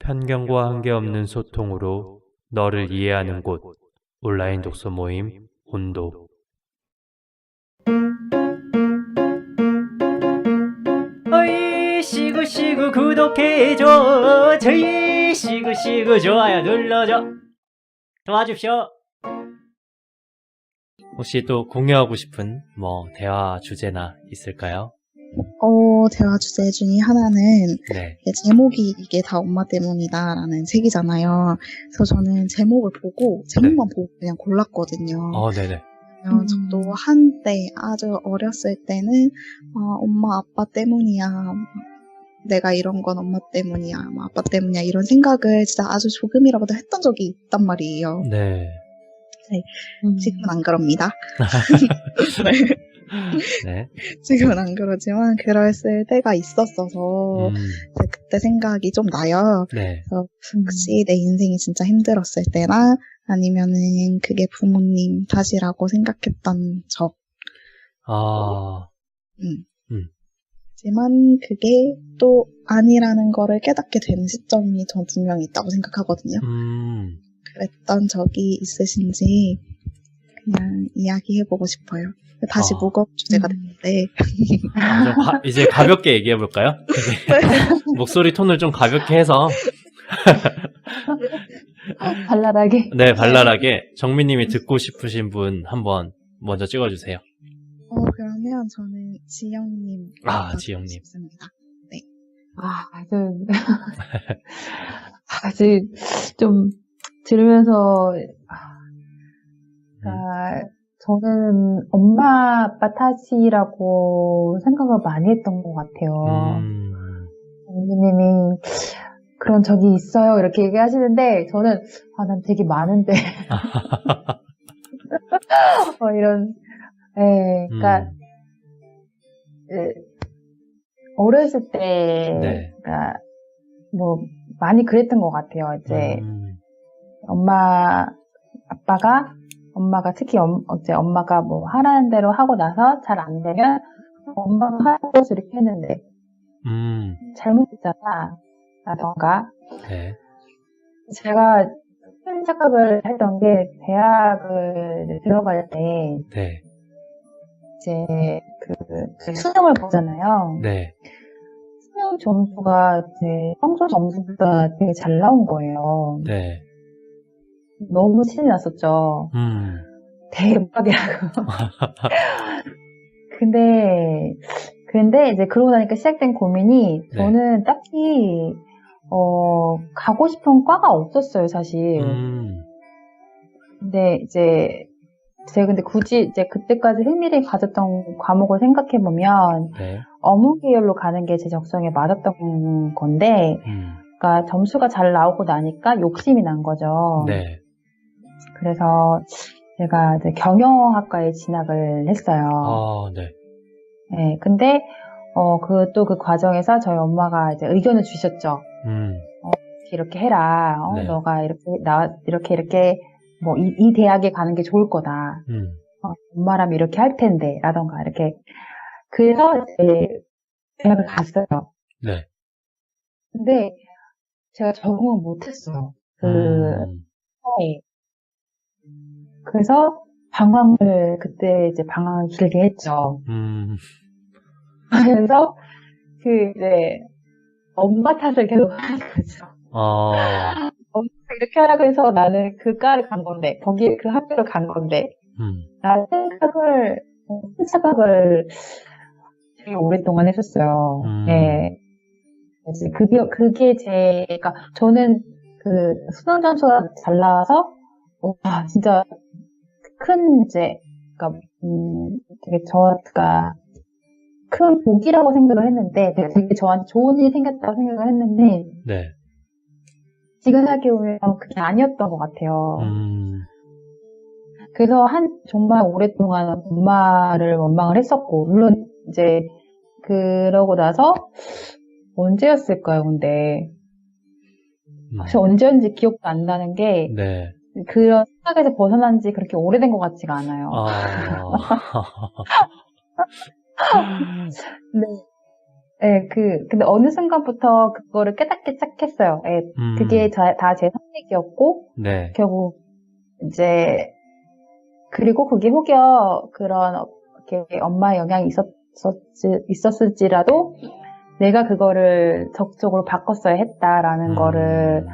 편견과 한계없는 소통으로 너를 이해하는 곳 온라인 독서 모임 온도. 어이 시구시구 구독해줘. 저희 시구시구 좋아요 눌러줘. 도와줍쇼 혹시 또 공유하고 싶은 뭐 대화 주제나 있을까요? 어, 대화 주제 중에 하나는 네. 제목이 이게 다 엄마 때문이다라는 책이잖아요. 그래서 저는 제목을 보고 제목만 보고 그냥 골랐거든요. 어, 네네. 음. 저도 한때 아주 어렸을 때는 아, 엄마 아빠 때문이야. 내가 이런 건 엄마 때문이야. 뭐 아빠 때문이야. 이런 생각을 진짜 아주 조금이라도 했던 적이 있단 말이에요. 네. 지금은 안 그럽니다. 네. 지금은 안 그러지만 그랬을 때가 있었어서 음, 그때 생각이 좀 나요. 네. 혹시 내 인생이 진짜 힘들었을 때나 아니면은 그게 부모님 탓이라고 생각했던 적. 아, 하지만 그게 또 아니라는 거를 깨닫게 되는 시점이 전 분명히 있다고 생각하거든요. 음, 그랬던 적이 있으신지 그냥 이야기해보고 싶어요. 다시 아. 무거운 주제가 음. 됐는데 아, 좀 가- 이제 가볍게 얘기해 볼까요? 목소리 톤을 좀 가볍게 해서 발랄하게 네 발랄하게 정민님이 듣고 싶으신 분 한번 먼저 찍어주세요. 어, 그러면 저는 지영님 아, 지영님. 싶습니다. 아, 아주, 아주 좀 들으면서, 아, 저는 엄마 아빠 탓이라고 생각을 많이 했던 것 같아요. 음, 선생님이 그런 적이 있어요. 이렇게 얘기하시는데, 저는, 아, 난 되게 많은데. 뭐 이런, 예, 그니까, 음, 예, 어렸을 때, 네. 그러니까 뭐 많이 그랬던 것 같아요. 이제 음, 엄마, 아빠가 엄마가 특히 엄, 이제 엄마가 뭐 하라는 대로 하고 나서 잘 안 되면 엄마가 하라고 해서 이렇게 했는데 음, 잘못했잖아. 라던가 네. 제가 큰 착각을 했던 게 대학을 들어갈 때 네. 이제 그 수능을 보잖아요. 네. 수능 점수가 제 평소 점수보다 되게 잘 나온 거예요. 네. 너무 신이 났었죠. 음, 대박이라고. 근데, 근데 이제 그러고 나니까 시작된 고민이 네. 저는 딱히, 어, 가고 싶은 과가 없었어요, 사실. 음, 근데 이제, 제가 근데 굳이 이제 그때까지 흥미를 가졌던 과목을 생각해 보면 네. 어무 계열로 가는 게 제 적성에 맞았던 건데, 음, 그러니까 점수가 잘 나오고 나니까 욕심이 난 거죠. 네. 그래서 제가 이제 경영학과에 진학을 했어요. 아, 네. 네, 근데 어 그 또 그 과정에서 저희 엄마가 이제 의견을 주셨죠. 음, 이렇게 해라. 어, 네. 너가 이렇게 나 이렇게 이렇게 뭐 이 이 대학에 가는 게 좋을 거다. 음, 어, 엄마라면 이렇게 할 텐데.라던가 이렇게. 그래서 이제 대학을 갔어요. 네. 근데 제가 적응을 못했어요. 그 음. 그래서 방황을 그때 이제 방황을 길게 했죠. 음, 그래서 그 이제 엄마 탓을 계속 하는 거죠. 어, 엄마가 이렇게 하라 그래서 나는 그 과를 간 건데 거기 그 학교를 간 건데 음, 나 생각을 어, 생각을 되게 오랫동안 했었어요. 음. 네. 그게 그게 제가 저는 그 수능 점수가 잘 나와서 와 진짜 큰 이제 그러니까 음 되게 저가 큰 복이라고 생각을 했는데 되게, 저한테 좋은 일이 생겼다고 생각을 했는데 네. 지금 생각해보면 그게 아니었던 것 같아요. 음, 그래서 한 정말 오랫동안 엄마를 원망을 했었고 물론 이제 그러고 나서 언제였을까요? 근데 음, 사실 언제였는지 기억도 안 나는 게 네. 그런 생각에서 벗어난 지 그렇게 오래된 것 같지가 않아요. 아, 네. 예, 그, 근데 어느 순간부터 그거를 깨닫기 시작했어요. 예, 음, 그게 다 제 선택이었고, 네. 결국, 이제, 그리고 그게 혹여 그런, 이렇게 엄마의 영향이 있었지, 있었을지라도, 내가 그거를 적극적으로 바꿨어야 했다라는 음, 거를,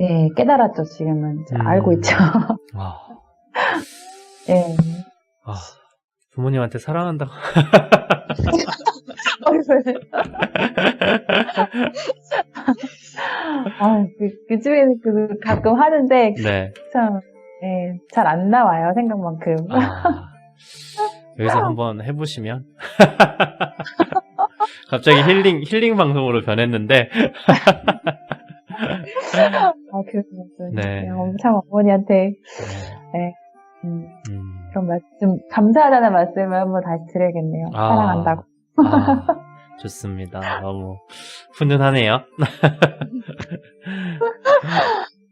예, 깨달았죠, 지금은. 음. 알고 있죠. 아, 예. 아, 부모님한테 사랑한다고. 아, 그, 그 집에 그 가끔 하는데, 네. 참, 예, 잘 안 나와요, 생각만큼. 아, 여기서 한번 해보시면. 갑자기 힐링, 힐링 방송으로 변했는데, 아, 그런 말씀. 네. 네. 참 어머니한테, 음, 음, 그런 말씀, 감사하다는 말씀을 한번 다시 드려야겠네요. 아. 사랑한다고. 아, 좋습니다. 너무 훈훈하네요.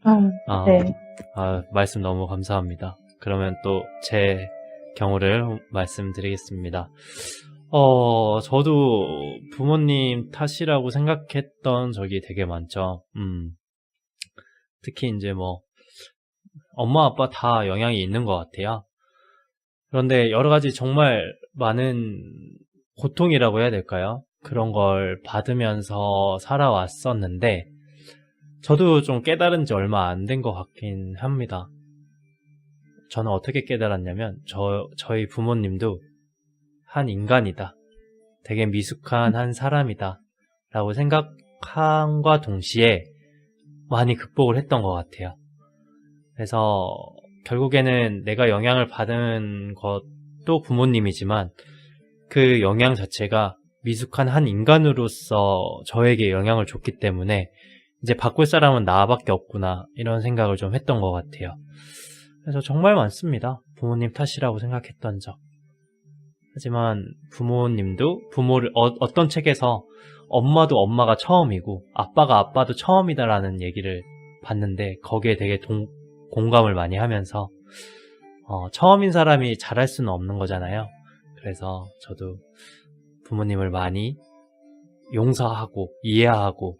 음, 아, 네. 아, 말씀 너무 감사합니다. 그러면 또 제 경우를 말씀드리겠습니다. 어, 저도 부모님 탓이라고 생각했던 적이 되게 많죠. 음. 특히 이제 뭐, 엄마, 아빠 다 영향이 있는 것 같아요. 그런데 여러 가지 정말 많은 고통이라고 해야 될까요? 그런 걸 받으면서 살아왔었는데, 저도 좀 깨달은 지 얼마 안 된 것 같긴 합니다. 저는 어떻게 깨달았냐면, 저, 저희 부모님도 한 인간이다. 되게 미숙한 한 사람이다. 라고 생각함과 동시에 많이 극복을 했던 것 같아요. 그래서 결국에는 내가 영향을 받은 것도 부모님이지만 그 영향 자체가 미숙한 한 인간으로서 저에게 영향을 줬기 때문에 이제 바꿀 사람은 나밖에 없구나 이런 생각을 좀 했던 것 같아요. 그래서 정말 많습니다. 부모님 탓이라고 생각했던 적. 하지만 부모님도 부모를 어, 떤 책에서 엄마도 엄마가 처음이고 아빠가 아빠도 처음이다라는 얘기를 봤는데 거기에 되게 동- 공감을 많이 하면서 어, 처음인 사람이 잘할 수는 없는 거잖아요. 그래서 저도 부모님을 많이 용서하고 이해하고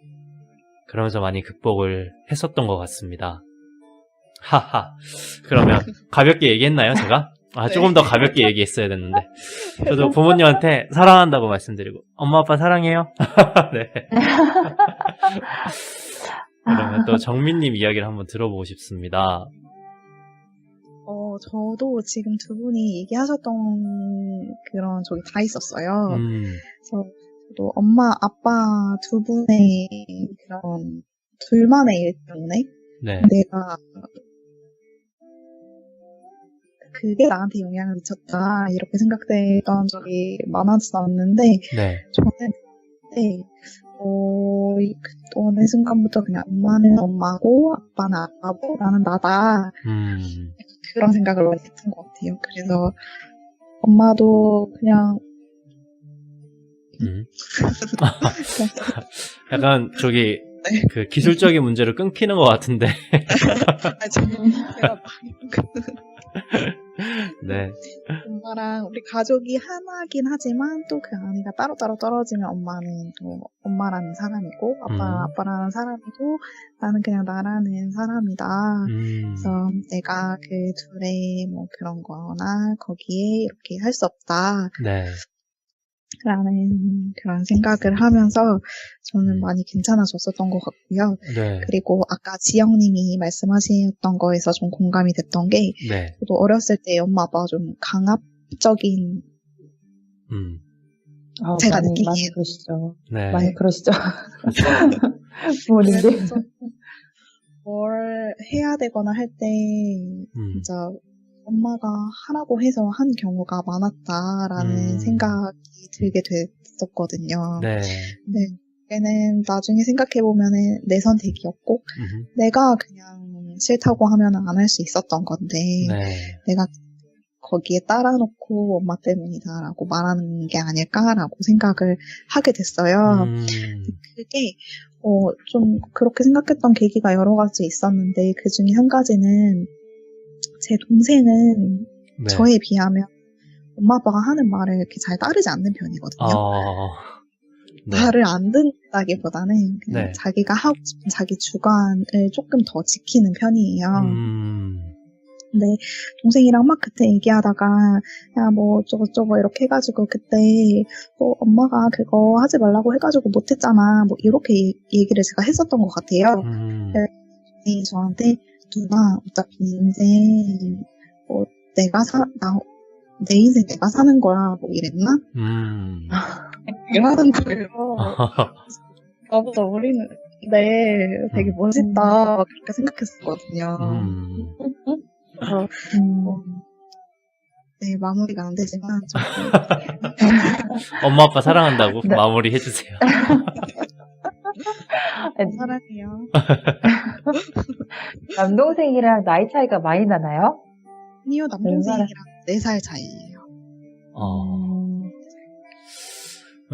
그러면서 많이 극복을 했었던 것 같습니다. 하하. 그러면 가볍게 얘기했나요, 제가? 아, 조금 더 가볍게 얘기했어야 됐는데. 저도 부모님한테 사랑한다고 말씀드리고, 엄마, 아빠 사랑해요? 네. 그러면 또 정민님 이야기를 한번 들어보고 싶습니다. 어, 저도 지금 두 분이 얘기하셨던 그런 적이 다 있었어요. 음, 그래서 저도 엄마, 아빠 두 분의 그런 둘만의 일 때문에 네. 내가 그게 나한테 영향을 미쳤다 이렇게 생각됐던 적이 많았었는데 네. 저는 그때 어, 이- 그 어느 순간부터 그냥 엄마는 엄마고 아빠는 아빠고 나는 나다 음, 그런 생각을 많이 했던 것 같아요. 그래서 엄마도 그냥 음. 약간 저기 네. 그 기술적인 문제로 끊기는 것 같은데. 아, 저- 제가 네. 엄마랑 우리 가족이 하나긴 하지만 또 그 안에가 따로따로 떨어지면 엄마는 또 엄마라는 사람이고 아빠는 음. 아빠라는 사람이고 나는 그냥 나라는 사람이다. 음, 그래서 내가 그 둘의 뭐 그런 거나 거기에 이렇게 할 수 없다. 네. 라는 그런 생각을 하면서 저는 음. 많이 괜찮아졌었던 것 같고요. 네. 그리고 아까 지영님이 말씀하셨던 거에서 좀 공감이 됐던 게 네. 저도 어렸을 때 엄마 아빠가 좀 강압적인 음, 아, 제가 많이, 느끼기엔. 많이 그러시죠. 네. 많이 그러시죠. 부모님들. 뭘 해야 되거나 할때 음, 진짜 엄마가 하라고 해서 한 경우가 많았다라는 음. 생각이 들게 됐었거든요. 네. 네. 걔는 나중에 생각해보면은 내 선택이었고, 음, 내가 그냥 싫다고 하면 안 할 수 있었던 건데, 네. 내가 거기에 따라놓고 엄마 때문이다라고 말하는 게 아닐까라고 생각을 하게 됐어요. 음, 그게, 어, 좀 그렇게 생각했던 계기가 여러 가지 있었는데, 그 중에 한 가지는, 제 동생은 네. 저에 비하면 엄마 아빠가 하는 말을 이렇게 잘 따르지 않는 편이거든요. 어, 네. 말을 안 듣다기보다는 그냥 네. 자기가 하고 싶은 자기 주관을 조금 더 지키는 편이에요. 음, 근데 동생이랑 막 그때 얘기하다가 야 뭐 저거 저거 이렇게 해가지고 그때 뭐 엄마가 그거 하지 말라고 해가지고 못했잖아 뭐 이렇게 얘- 얘기를 제가 했었던 것 같아요. 음, 네, 저한테 누나 어차피 인생 뭐 내가 사 나 내 인생 내가 사는 거야 뭐 이랬나? 음. 이러는 거예요. 나보다 어리는 데 되게 멋있다 그렇게 생각했었거든요. 음. 그래서 음. 네 마무리가 안 되지만 엄마 아빠 사랑한다고 네. 마무리 해주세요. 사랑해요. 남동생이랑 나이 차이가 많이 나나요? 아니요 남동생이랑 4살 차이예요. 어,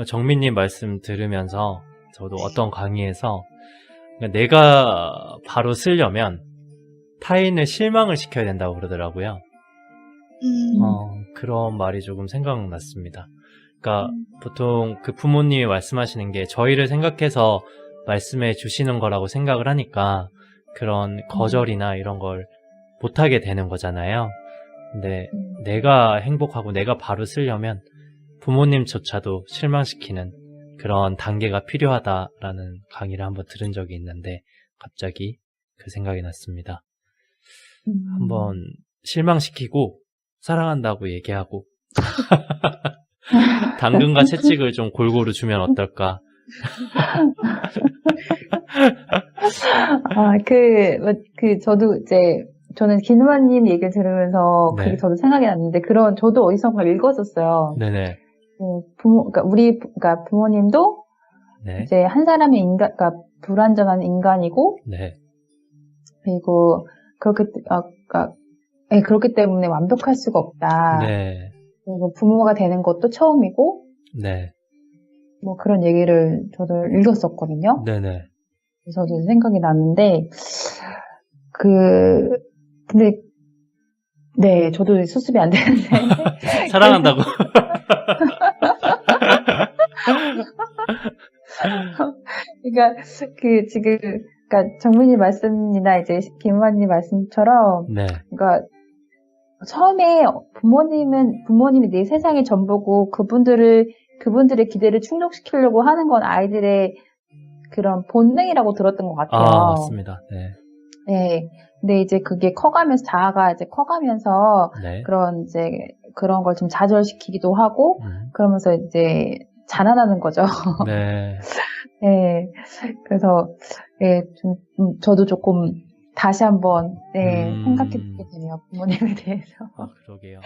정민님 말씀 들으면서 저도 어떤 강의에서 그러니까 내가 바로 쓰려면 타인을 실망을 시켜야 된다고 그러더라고요. 음, 어, 그런 말이 조금 생각났습니다. 그러니까 보통 그 부모님이 말씀하시는 게 저희를 생각해서 말씀해 주시는 거라고 생각을 하니까 그런 거절이나 이런 걸 못하게 되는 거잖아요. 근데 음. 내가 행복하고 내가 바로 쓰려면 부모님조차도 실망시키는 그런 단계가 필요하다라는 강의를 한번 들은 적이 있는데 갑자기 그 생각이 났습니다. 음. 한번 실망시키고 사랑한다고 얘기하고 당근과 채찍을 좀 골고루 주면 어떨까? 아, 그, 뭐, 그, 저도 이제, 저는 김우아님 얘기를 들으면서 네. 그게 저도 생각이 났는데, 그런, 저도 어디선가 읽었었어요. 네네. 그 부모, 그러니까 우리, 부- 그러니까 부모님도 네. 이제 한 사람의 인간, 그러니까 불완전한 인간이고, 네. 그리고 그렇게, 아, 그러니까, 예, 그렇기 때문에 완벽할 수가 없다. 네. 그리고 부모가 되는 것도 처음이고, 네. 뭐 그런 얘기를 저도 읽었었거든요. 네네. 그래서 저도 생각이 났는데, 그, 근데, 네, 저도 수습이 안 되는데. 사랑한다고. 그러니까, 그, 지금, 그러니까 정민이 말씀이나 이제 김만님 말씀처럼, 네. 그러니까, 처음에 부모님은, 부모님이 내 세상의 전부고, 그분들을, 그분들의 기대를 충족시키려고 하는 건 아이들의 그런 본능이라고 들었던 것 같아요. 아, 맞습니다. 네. 네. 근데 이제 그게 커가면서, 자아가 이제 커가면서, 네. 그런 이제, 그런 걸 좀 좌절시키기도 하고, 음, 그러면서 이제, 자라나는 거죠. 네. 네. 그래서, 예, 좀, 음, 저도 조금, 다시 한번, 네, 음. 생각해 보게 되네요. 부모님에 대해서. 아, 그러게요.